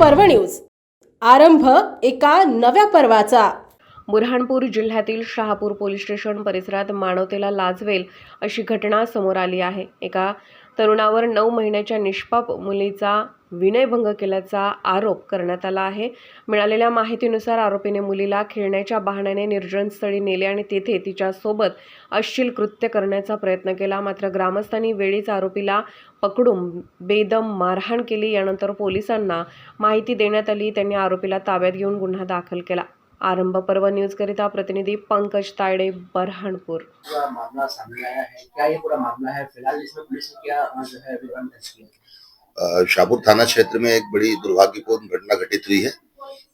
पर्व न्यूज. आरंभ एका नव्या पर्वाचा. बुरहाणपूर जिल्ह्यातील शहापूर पोलीस स्टेशन परिसरात मानवतेला लाजवेल अशी घटना समोर आली आहे. एका तरुणावर नऊ महिन्याच्या निष्पाप मुलीचा विनयभंग केल्याचा आरोप करण्यात आला आहे. मिळालेल्या माहितीनुसार आरोपीने मुलीला खेळण्याच्या बहाण्याने निर्जनस्थळी नेले आणि तेथे तिच्यासोबत अश्लील कृत्य करण्याचा प्रयत्न केला. मात्र ग्रामस्थांनी वेळीच आरोपीला पकडून बेदम मारहाण केली. यानंतर पोलिसांना माहिती देण्यात आली. त्यांनी आरोपीला ताब्यात घेऊन गुन्हा दाखल केला. आरंभ पर्व न्यूजकरिता प्रतिनिधि पंकज तायडे बरहाणपूर. पूरा मामला सामने आया है. क्या ये पूरा मामला है? फ़िलहाल इसमें पुलिस क्या जो है विवरण दर्ज किया शाहपुर थाना क्षेत्र में एक बड़ी दुर्भाग्यपूर्ण घटना घटित हुई है।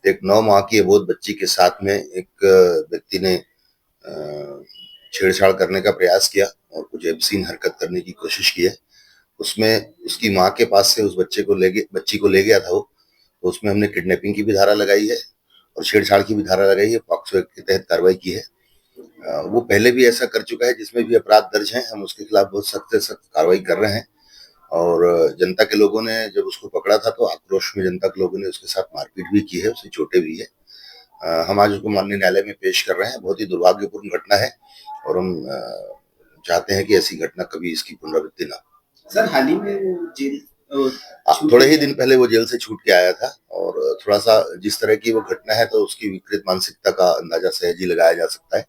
एक नौ माह की अबोध बच्ची के साथ में एक व्यक्ति ने अ, छेड़छाड़ करने का प्रयास किया और कुछ एबसीन हरकत करने की कोशिश की है। उसमें उसकी माँ के पास से उस बच्चे को ले गए बच्ची को ले गया था वो। तो उसमें हमने किडनैपिंग की भी धारा लगाई है। और छेड़छाड़ की भी धारा लगाई है, पॉक्सो एक्ट के तहत कार्रवाई की है। वो पहले भी ऐसा कर चुका है, जिसमें भी अपराध दर्ज है, हम उसके खिलाफ बहुत सख्त से सख्त कार्रवाई कर रहे हैं। और जनता के लोगों ने जब उसको पकड़ा था तो आक्रोश में जनता के लोगों ने उसके साथ मारपीट भी की है, उसे चोटे भी है। हम आज उसको माननीय न्यायालय में पेश कर रहे हैं। बहुत ही दुर्भाग्यपूर्ण घटना है और हम चाहते हैं कि ऐसी घटना कभी इसकी पुनरावृत्ति ना सर, हाल ही में जेल आ, थोड़े ही दिन पहले वो जेल से छूट के आया था और थोड़ा सा जिस तरह की वो घटना है तो उसकी विकृत मानसिकता का अंदाज़ा सहज ही लगाया जा सकता है।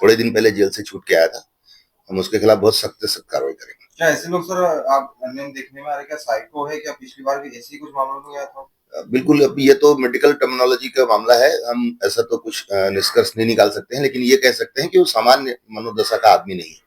थोड़े दिन पहले जेल से छूट के आया था। हम उसके खिलाफ बहुत सख्त सख्त कार्रवाई करेंगे। क्या ऐसे लोग सर आप देखने में आ रहे क्या साइको है? क्या पिछली बार भी ऐसे ही कुछ मामलों में आया था? बिल्कुल अब ये तो मेडिकल टर्मिनोलॉजी का मामला है। हम ऐसा तो कुछ निष्कर्ष नहीं निकाल सकते हैं लेकिन ये कह सकते हैं कि वो सामान्य मनोदशा का आदमी नहीं है।